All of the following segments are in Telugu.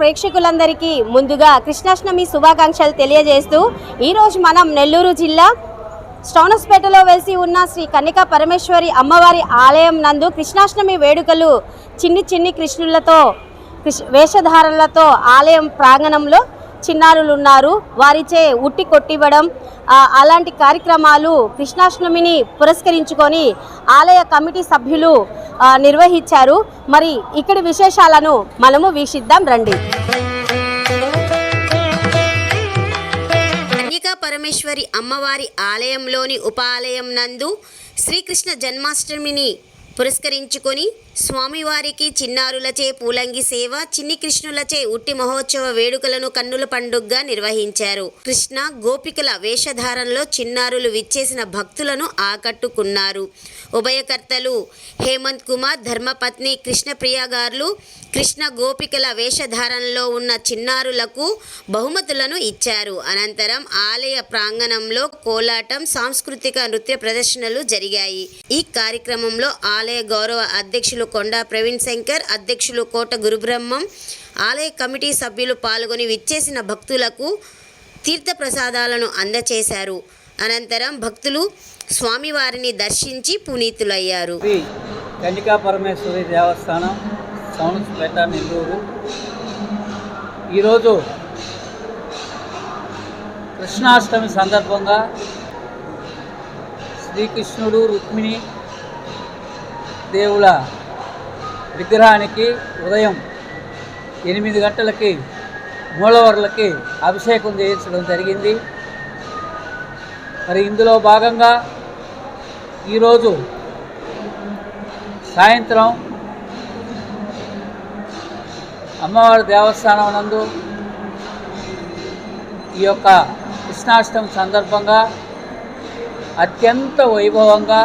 ప్రేక్షకులందరికీ ముందుగా కృష్ణాష్టమి శుభాకాంక్షలు తెలియజేస్తూ ఈరోజు మనం నెల్లూరు జిల్లా స్టౌనస్పేటలో వెలిసి ఉన్న శ్రీ కన్నికా పరమేశ్వరి అమ్మవారి ఆలయం నందు కృష్ణాష్టమి వేడుకలు చిన్ని చిన్ని కృష్ణులతో కృష్ వేషధారణలతో ఆలయం ప్రాంగణంలో చిన్నారులు ఉన్నారు వారిచే ఉట్టి కొట్టివ్వడం అలాంటి కార్యక్రమాలు కృష్ణాష్టమిని పురస్కరించుకొని ఆలయ కమిటీ సభ్యులు నిర్వహించారు. మరి ఇక్కడి విశేషాలను మనము వీక్షిద్దాం రండి. పరమేశ్వరి అమ్మవారి ఆలయంలోని ఉపాలయం నందు శ్రీకృష్ణ జన్మాష్టమిని పురస్కరించుకొని స్వామివారికి చిన్నారులచే పూలంగి సేవ చిన్ని కృష్ణులచే ఉట్టి మహోత్సవ వేడుకలను కన్నుల పండుగగా నిర్వహించారు. కృష్ణ గోపికల వేషధారణలో చిన్నారులు విచ్చేసిన భక్తులను ఆకట్టుకున్నారు. ఉభయకర్తలు హేమంత్ కుమార్ ధర్మపత్ని కృష్ణప్రియ గారు కృష్ణ గోపికల వేషధారణలో ఉన్న చిన్నారులకు బహుమతులను ఇచ్చారు. అనంతరం ఆలయ ప్రాంగణంలో కోలాటం సాంస్కృతిక నృత్య ప్రదర్శనలు జరిగాయి. ఈ కార్యక్రమంలో ఆలయ ఆలయ గౌరవ అధ్యక్షులు కొండా ప్రవీణ్ శంకర్ అధ్యక్షులు కోట గురుబ్రహ్మం ఆలయ కమిటీ సభ్యులు పాల్గొని విచ్చేసిన భక్తులకు తీర్థప్రసాదాలను అందచేశారు. అనంతరం భక్తులు స్వామివారిని దర్శించి పునీతులయ్యారు. కన్నికా పరమేశ్వరి దేవస్థానం సౌండ్స్పేట నెల్లూరు. ఈరోజు కృష్ణాష్టమి సందర్భంగా శ్రీకృష్ణుడు రుక్మిణి దేవుల విగ్రహానికి ఉదయం ఎనిమిది గంటలకి మూలవర్లకి అభిషేకం చేయించడం జరిగింది. మరి ఇందులో భాగంగా ఈరోజు సాయంత్రం అమ్మవారి దేవస్థానం నందు ఈ యొక్క కృష్ణాష్టమి సందర్భంగా అత్యంత వైభవంగా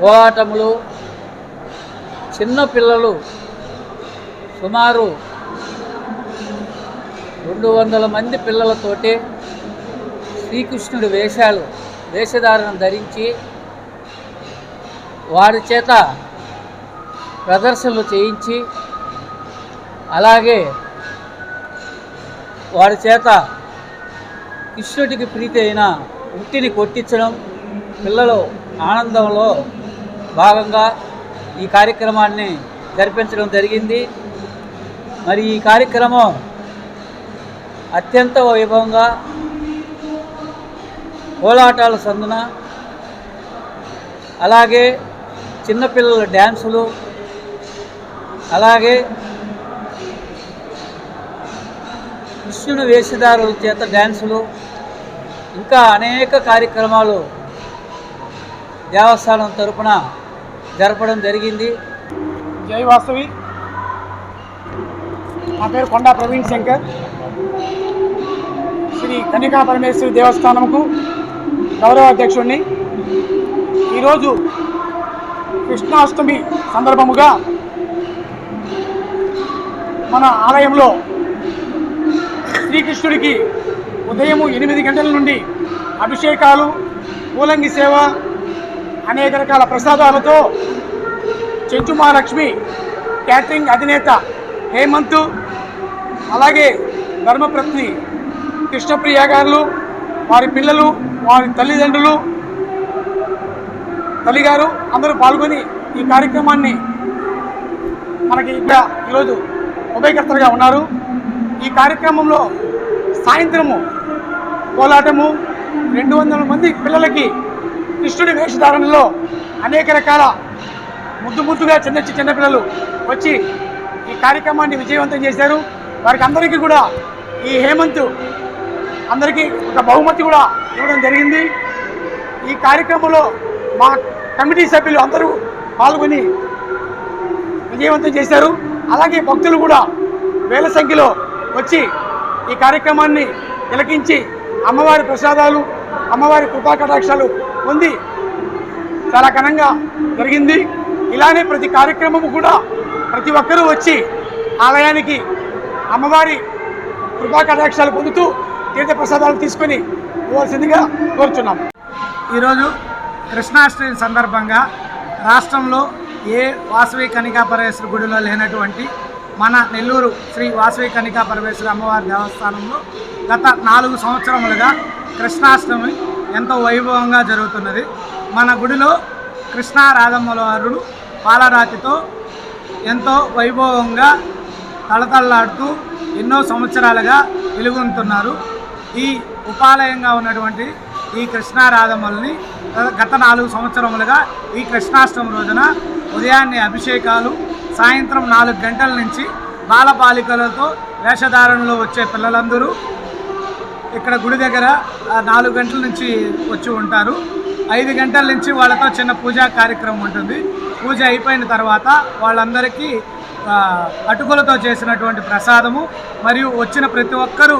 పోరాటములు చిన్నపిల్లలు సుమారు రెండు వందల మంది పిల్లలతోటి శ్రీకృష్ణుడి వేషాలు వేషధారణ ధరించి వారి చేత ప్రదర్శనలు చేయించి అలాగే వారి చేత కృష్ణుడికి ప్రీతి అయిన ఉట్టిని కొట్టించడం పిల్లలు ఆనందంలో భాగంగా ఈ కార్యక్రమాన్ని జరిపించడం జరిగింది. మరి ఈ కార్యక్రమం అత్యంత వైభవంగా కోలాటాల సందున అలాగే చిన్నపిల్లల డ్యాన్సులు అలాగే కృష్ణుడు వేషధారుల చేత డ్యాన్సులు ఇంకా అనేక కార్యక్రమాలు దేవస్థానం తరపున జరపడం జరిగింది. జై వాస్తవి. నా పేరు కొండా ప్రవీణ్ శంకర్. శ్రీ కనికా పరమేశ్వరి దేవస్థానంకు గౌరవ అధ్యక్షుడిని ఈరోజు కృష్ణాష్టమి సందర్భముగా మన ఆలయంలో శ్రీకృష్ణుడికి ఉదయం ఎనిమిది గంటల నుండి అభిషేకాలు పూలంగి సేవ అనేక రకాల ప్రసాదాలతో చెంచు మహాలక్ష్మి క్యాటరింగ్ అధినేత హేమంత్ అలాగే ధర్మపత్ని కృష్ణప్రియ గారు వారి పిల్లలు వారి తల్లిదండ్రులు తల్లిగారు అందరూ పాల్గొని ఈ కార్యక్రమాన్ని మనకి ఇక్కడ ఈరోజు ఉభయకర్తలుగా ఉన్నారు. ఈ కార్యక్రమంలో సాయంత్రము కోలాటము రెండు వందల మంది పిల్లలకి కృష్ణుడి వేషధారణలో అనేక రకాల ముద్దు ముద్దుగా చిన్న చిన్నపిల్లలు వచ్చి ఈ కార్యక్రమాన్ని విజయవంతం చేశారు. వారికి అందరికీ కూడా ఈ హేమంత్ అందరికీ ఒక బహుమతి కూడా ఇవ్వడం జరిగింది. ఈ కార్యక్రమంలో మా కమిటీ సభ్యులు అందరూ పాల్గొని విజయవంతం చేశారు. అలాగే భక్తులు కూడా వేల సంఖ్యలో వచ్చి ఈ కార్యక్రమాన్ని తిలకించి అమ్మవారి ప్రసాదాలు అమ్మవారి కృపాకటాక్షాలు పొంది చాలా ఘనంగా జరిగింది. ఇలానే ప్రతి కార్యక్రమము కూడా ప్రతి ఒక్కరూ వచ్చి ఆలయానికి అమ్మవారి కృపాకటాక్షాలు పొందుతూ తీర్థప్రసాదాలు తీసుకొని పోవాల్సిందిగా కోరుచున్నాం. ఈరోజు కృష్ణాష్టమి సందర్భంగా రాష్ట్రంలో ఏ వాసవి కనికాపరేశ్వర గుడిలో లేనటువంటి మన నెల్లూరు శ్రీ వాసవి కనికా పరమేశ్వర అమ్మవారి దేవస్థానంలో గత నాలుగు సంవత్సరములుగా కృష్ణాష్టమి ఎంతో వైభవంగా జరుగుతున్నది. మన గుడిలో కృష్ణా రాధమ్మల వారు పాలరాతితో ఎంతో వైభవంగా తళతళలాడుతూ ఎన్నో సంవత్సరాలుగా వెలుగొందుతున్నారు ఈ ఉపాలయంగా ఉన్నటువంటి ఈ కృష్ణారాధమ్మల్ని గత నాలుగు సంవత్సరములుగా ఈ కృష్ణాష్టమి రోజున ఉదయాన్నే అభిషేకాలు సాయంత్రం నాలుగు గంటల నుంచి బాలబాలికలతో వేషధారణలో వచ్చే పిల్లలందరూ ఇక్కడ గుడి దగ్గర నాలుగు గంటల నుంచి వచ్చి ఉంటారు. ఐదు గంటల నుంచి వాళ్ళతో చిన్న పూజా కార్యక్రమం ఉంటుంది. పూజ అయిపోయిన తర్వాత వాళ్ళందరికీ అటుకులతో చేసినటువంటి ప్రసాదము మరియు వచ్చిన ప్రతి ఒక్కరూ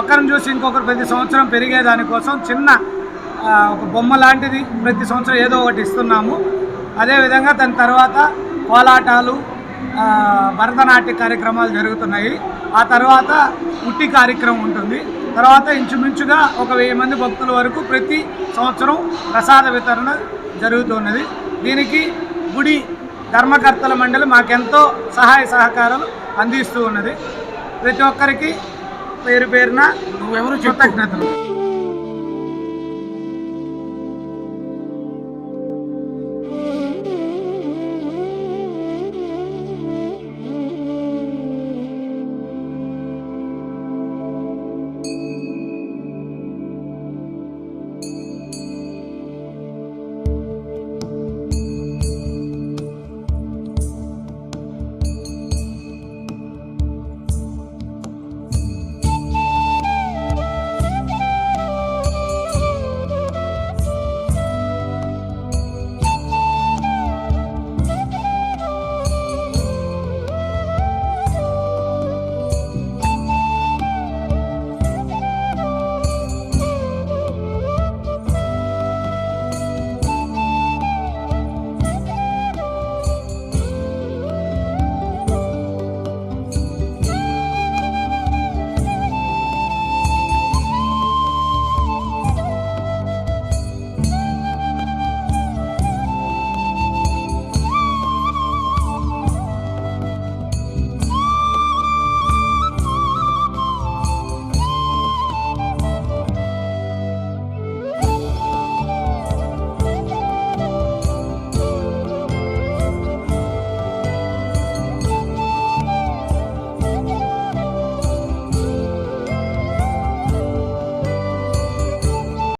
ఒకరిని చూసి ఇంకొకరు ప్రతి సంవత్సరం పెరిగే దానికోసం చిన్న ఒక బొమ్మ లాంటిది ప్రతి సంవత్సరం ఏదో ఒకటి ఇస్తున్నాము. అదేవిధంగా దాని తర్వాత కోలాటాలు భరతనాట్య కార్యక్రమాలు జరుగుతున్నాయి. ఆ తర్వాత ఉట్టి కార్యక్రమం ఉంటుంది. తర్వాత ఇంచుమించుగా ఒక వెయ్యి మంది భక్తుల వరకు ప్రతి సంవత్సరం ప్రసాద వితరణ జరుగుతున్నది. దీనికి గుడి ధర్మకర్తల మండలి మాకెంతో సహాయ సహకారాలు అందిస్తూ ఉన్నది. ప్రతి ఒక్కరికి పేరు పేరున నువ్వెవరు కృతజ్ఞతలు.